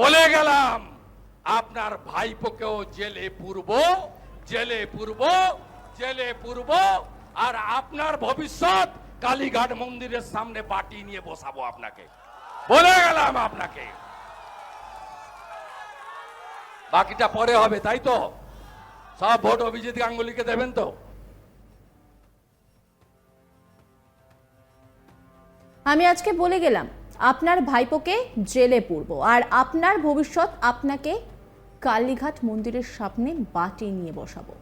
বলে গেলাম, আপনার ভাইপোকেও জেলে পূর্ব জেলে পূর্ব জেলে পূর্ব, আর আপনার ভবিষ্যৎ কালীঘাট মন্দিরের সামনে বাটি নিয়ে বসাবো আপনাকে। বলে গেলাম আপনাকে। বাকিটা পরে হবে, তাই তো? সব ভোট অভিজিৎ গাঙ্গুলিকে দেবেন তো? আমি আজকে বলে গেলাম আপনার ভাইপোকে জেলে পূর্ব আর আপনার ভবিষ্যৎ আপনাকে কালীঘাট মন্দিরের সামনে বাটি নিয়ে বসাবো।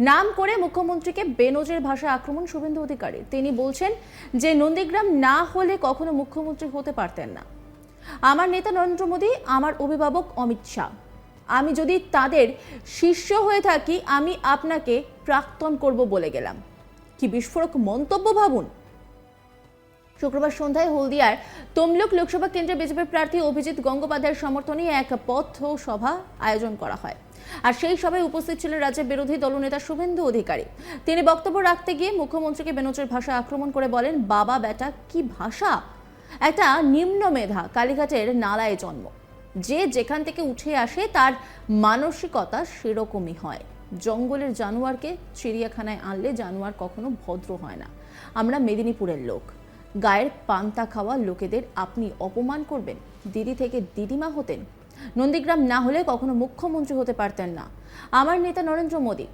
নাম করে মুখ্যমন্ত্রীকে বেনজের ভাষা আক্রমণ শুভেন্দু অধিকারী। তিনি বলছেন যে, নন্দীগ্রাম না হলে কখনো মুখ্যমন্ত্রী হতে পারতেন না। আমার নেতা নরেন্দ্র মোদী, আমার অভিভাবক অমিত শাহ। আমি যদি তাদের শিষ্য হয়ে থাকি, আমি আপনাকে প্রাক্তন করব বলে গেলাম। কি বিস্ফোরক মন্তব্য ভাবুন? শুক্রবার সন্ধ্যায় হলদিয়ার তমলুক লোকসভা কেন্দ্রে বিজেপির প্রার্থী অভিজিৎ গঙ্গোপাধ্যায়ের সমর্থনে এক পথ সভা আয়োজন করা হয়। আর সেই সভায় উপস্থিত ছিলেন রাজ্যের বিরোধী দলনেতা শুভেন্দু অধিকারী। তিনি বক্তব্য রাখতে গিয়ে মুখ্যমন্ত্রীকে বেনচের ভাষা আক্রমণ করে বলেন, বাবা, বেটা, কি ভাষা? একটা নিম্ন মেধা, কালীঘাটের নালায় জন্ম। যে যেখান থেকে উঠে আসে, তার মানসিকতা সেরকমই হয়। জঙ্গলের জানোয়ারকে চিড়িয়াখানায় আনলে জানোয়ার কখনো ভদ্র হয় না। আমরা মেদিনীপুরের লোক। গায়ের পান্তা খাওয়া লোকেদের আপনি অপমান করবেন। দিদি থেকে দিদিমা হতেন। নন্দীগ্রাম না হলে কখনো মুখ্যমন্ত্রী হতে পারতেন না। আমার নেতা নরেন্দ্র মোদী,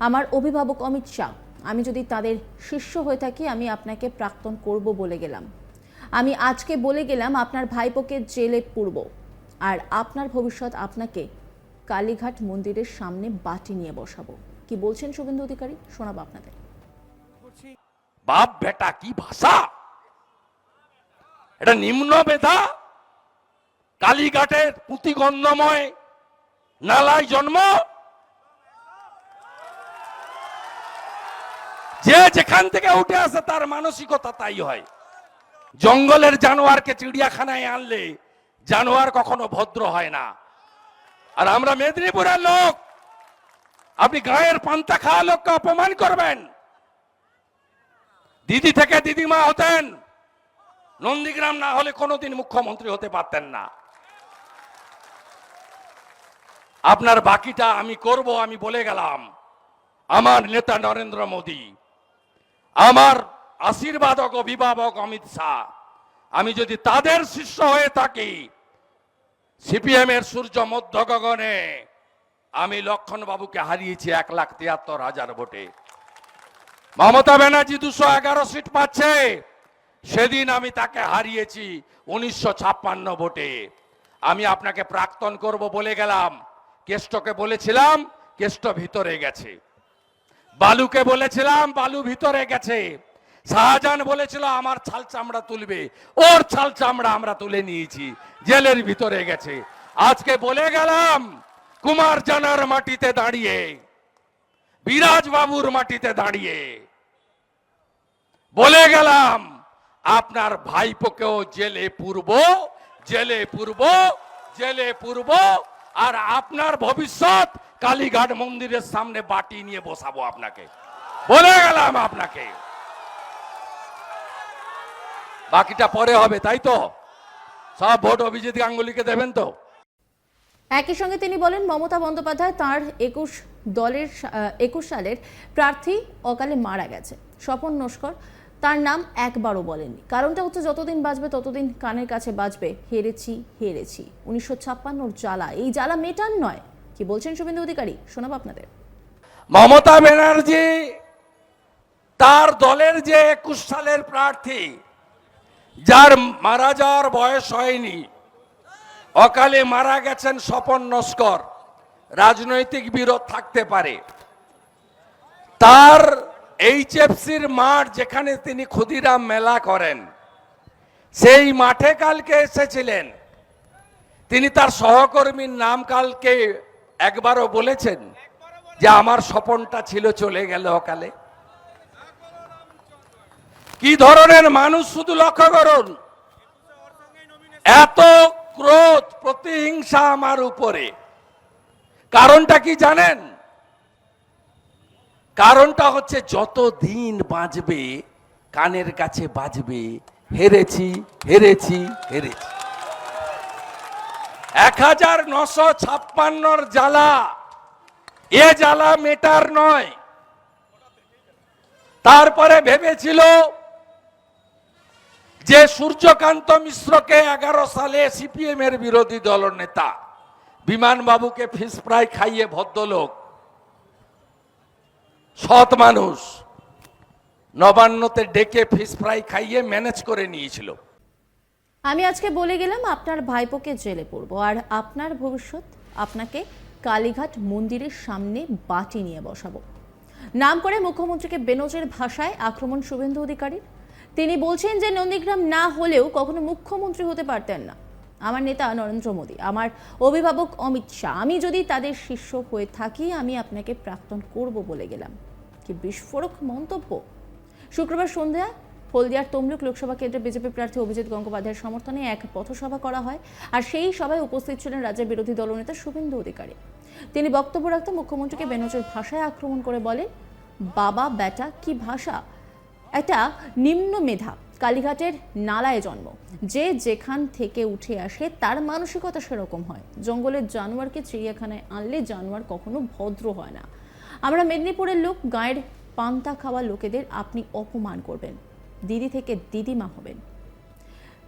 আমার অভিভাবক অমিত শাহ, আমি যদি তাদের শিষ্য হয়ে থাকি, আমি আপনাকে প্রাক্তন করব বলে গেলাম। আমি আজকে বলে গেলাম, আপনার ভাইপোকে জেলে পূর্ব। আর আপনার ভবিষ্যৎ আপনাকে কালীঘাট মন্দিরের সামনে বাটি নিয়ে বসাবো। কি বলছেন শুভেন্দু অধিকারী? শোনাবো আপনাদের। বাপ বেটা কি ভাষা? এটা নিম্ন বেধা কালীঘাটের পুঁতিগন্ধময় নালায় জন্ম। যে যেখান থেকে উঠে আসে তার মানসিকতা তাই হয়। জঙ্গলের জানোয়ারকে চিড়িয়াখানায় আনলে জানোয়ার কখনো ভদ্র হয় না। আর আমরা মেদিনীপুরের লোক, আপনি গায়ের পান্তা খাওয়া লোককে অপমান করবেন। দিদি থেকে দিদিমা হতেন। নন্দীগ্রাম না হলে কোনোদিন মুখ্যমন্ত্রী হতে পারতেন না। আপনার বাকিটা আমি করব, আমি বলে গেলাম। আমার নেতা নরেন্দ্র মোদী, আমার আশীর্বাদক অভিভাবক অমিত শাহ, আমি যদি তাদের শিষ্য হয়ে থাকি, সিপিএম এর সূর্য মধ্য গগনে আমি লক্ষণ বাবুকে হারিয়েছি এক লাখ তিয়াত্তর হাজার ভোটে। মমতা ব্যানার্জি দুশো এগারো সিট পাচ্ছে। সেদিন আমি তাকে হারিয়েছি উনিশশো ছাপ্পান্ন ভোটে। আমি আপনাকে প্রাক্তন করব বলে গেলাম। কেষ্টকে বলেছিলাম, কেষ্ট ভিতরে গেছে। বালুকে বলেছিলাম, বালু ভিতরে গেছে। শাহজাহান বলেছিল, আমার ছাল চামড়া তুলবে। ওর ছাল চামড়া আমরা তুলে নিয়েছি। জেলের ভিতরে গেছে। আজকে বলে গেলাম, কুমার জানার মাটিতে দাঁড়িয়ে বিরাজ বাবুর মাটিতে দাঁড়িয়ে। বলে গেলাম আপনার ভাইপোকেও জেলে পূর্ব জেলে পূর্ব জেলে পূর্ব, আর আপনার ভবিষ্যৎ কালীঘাট মন্দিরের সামনে বাটি নিয়ে বসাবো আপনাকে। বলে গেলাম আপনাকে। বাকিটা পরে হবে, তাই তো? সব ভোট অভিজিৎ গাঙ্গুলিকে দেবেন তো? একই সঙ্গে তিনি বলেন, মমতা বন্দ্যোপাধ্যায় তার একুশ দলের, একুশ সালের প্রার্থী অকালে মারা গেছে। স্বপন নস্কর তার নাম একবারও বলেননি। কারণটা হচ্ছে যতদিন বাজবে ততদিন কানের কাছে বাজবে, হেরেছি হেরেছি। উনিশশো ছাপ্পান্নর জ্বালা। এই জ্বালা মেটান নয়। কি বলছেন শুভেন্দু অধিকারী? শোনাবো আপনাদের। মমতা ব্যানার্জি তার দলের যে একুশ সালের প্রার্থী, যার মারা যাওয়ার বয়স হয়নি, অকালে মারা গেছেন স্বপন নস্কর, রাজনৈতিক বিরোধ থাকতে পারে। তার এইচএফসির মাঠ যেখানে তিনি ক্ষুদিরাম মেলা করেন, সেই মাঠে কালকে এসেছিলেন। তিনি তার সহকর্মীর নাম কালকে একবারও বলেছেন যে আমার স্বপনটা ছিল চলে গেল অকালে। কি ধরনের মানুষ শুধু লক্ষ্য করুন, এত ক্রোধ, প্রতিহিংসা আমার উপরে। কারণটা কি জানেন? কারণটা হচ্ছে যত দিন বাঁচবে, কানের কাছে বাজবে, হেরেছি হেরেছি হেরেছি। এক হাজার নশো ছাপ্পান্নর জ্বালা, এ জ্বালা মেটার নয়। তারপরে ভেবেছিল যে সূর্যকান্ত মিশ্রকে এগারো সালে সিপিএম এর বিরোধী দল নেতা বিমান বাবুকে ফিস ফ্রাই খাইয়ে ভদ্রলোক সৎ মানুষ। নবান্নতে ডেকে ফিস ফ্রাই খাইয়ে ম্যানেজ করে নিয়েছিল। আমি আজকে বলে গেলাম, আপনার ভাইপোকে জেলে পড়ব। আর আপনার ভবিষ্যৎ, আপনাকে কালীঘাট মন্দিরের সামনে বাটি নিয়ে বসাবো। নাম করে মুখ্যমন্ত্রীকে বেনজের ভাষায় আক্রমণ শুভেন্দু অধিকারীর। তিনি বলছেন যে, নন্দীগ্রাম না হলেও কখনো মুখ্যমন্ত্রী হতে পারতেন না। আমার নেতা নরেন্দ্র মোদী, আমার অভিভাবক অমিত শাহ। আমি যদি তাদের শিষ্য হয়ে থাকি, আমি আপনাকে প্রাক্তন করব বলে গেলাম। কি বিস্ফোরক মন্তব্য। শুক্রবার সন্ধ্যা হলদিয়ার তমলুক লোকসভা কেন্দ্রে বিজেপি প্রার্থী অভিজিৎ গঙ্গোপাধ্যায়ের সমর্থনে এক পথসভা করা হয় আর সেই সভায় উপস্থিত ছিলেন রাজ্যের বিরোধী দলনেতা শুভেন্দু অধিকারী। তিনি বক্তব্য রাখতে মুখ্যমন্ত্রীকে বেনজের ভাষায় আক্রমণ করে বলেন, বাবা বেটা কি ভাষা? এটা নিম্ন মেধা, কালীঘাটের নালায় জন্ম। যে যেখান থেকে উঠে আসে তার মানসিকতা সেরকম হয়। জঙ্গলের জানোয়ারকে চিড়িয়াখানায় আনলে জানোয়ার কখনো ভদ্র হয় না। আমরা মেদিনীপুরের লোক, গায়ের পান্তা খাওয়া লোকেদের আপনি অপমান করবেন। দিদি থেকে দিদিমা হবেন।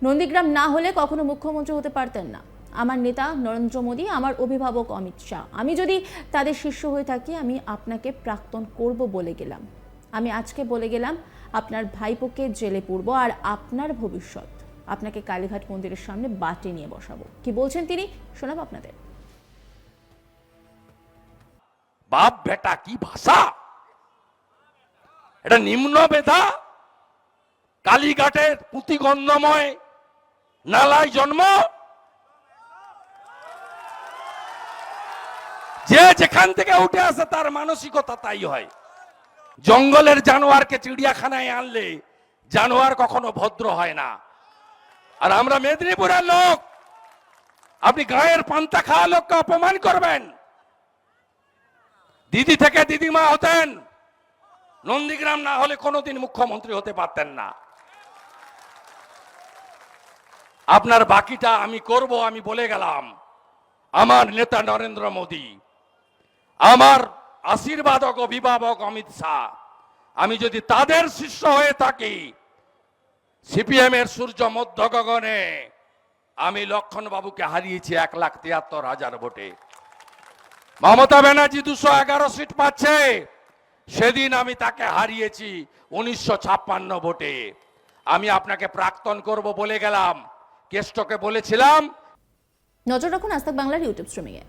নন্দীগ্রাম না হলে কখনো মুখ্যমন্ত্রী হতে পারতেন না। আমার নেতা নরেন্দ্র মোদী, আমার অভিভাবক অমিত শাহ। আমি যদি তাদের শিষ্য হয়ে থাকি, আমি আপনাকে প্রাক্তন করব বলে গেলাম। আমি আজকে বলে গেলাম, আপনার ভাইপোকে জেলে পুরব আর আপনার ভবিষ্যৎ। আপনাকে কালীঘাট মন্দিরের সামনে বাটি নিয়ে বসাবো। কি বলছেন তিনি? শোনাব আপনাদের। বাপ বেটা কি ভাষা? এটা নিম্ন বেধা কালীঘাটের পুঁতিগন্ধময় নালায় জন্ম। যে যেখান থেকে উঠে আসে তার মানসিকতা তাই হয়। জঙ্গলের জানোয়ারকে চিড়িয়াখানায় আনলে জানোয়ার কখনো ভদ্র হয় না। আর আমরা মেদিনীপুরের লোক, আপনি গায়ের পান্তা খাওয়া লোককে অপমান করবেন? দিদি থেকে দিদিমা হতেন। নন্দীগ্রাম না হলে কোনোদিন মুখ্যমন্ত্রী হতে পারতেন না। আপনার বাকিটা আমি করব, আমি বলে গেলাম। আমার নেতা নরেন্দ্র মোদী, আমার আশীর্বাদক অভিভাবক অমিত শাহ, আমি যদি তাদের শিষ্য হয়ে থাকি সিপিএম এর সূর্য মধ্য গগনে আমি লক্ষণ বাবুকে হারিয়েছি এক লাখ তিয়াত্তর হাজার ভোটে। মমতা ব্যানার্জি দুশো এগারো সিট পাচ্ছে। সেদিন আমি তাকে হারিয়েছি উনিশশো ছাপ্পান্ন ভোটে। আমি আপনাকে প্রাক্তন করব বলে গেলাম। কেষ্টকে বলেছিলাম, নজর রাখুন আস্তাক বাংলার ইউটিউব স্ট্রিমিংয়ে।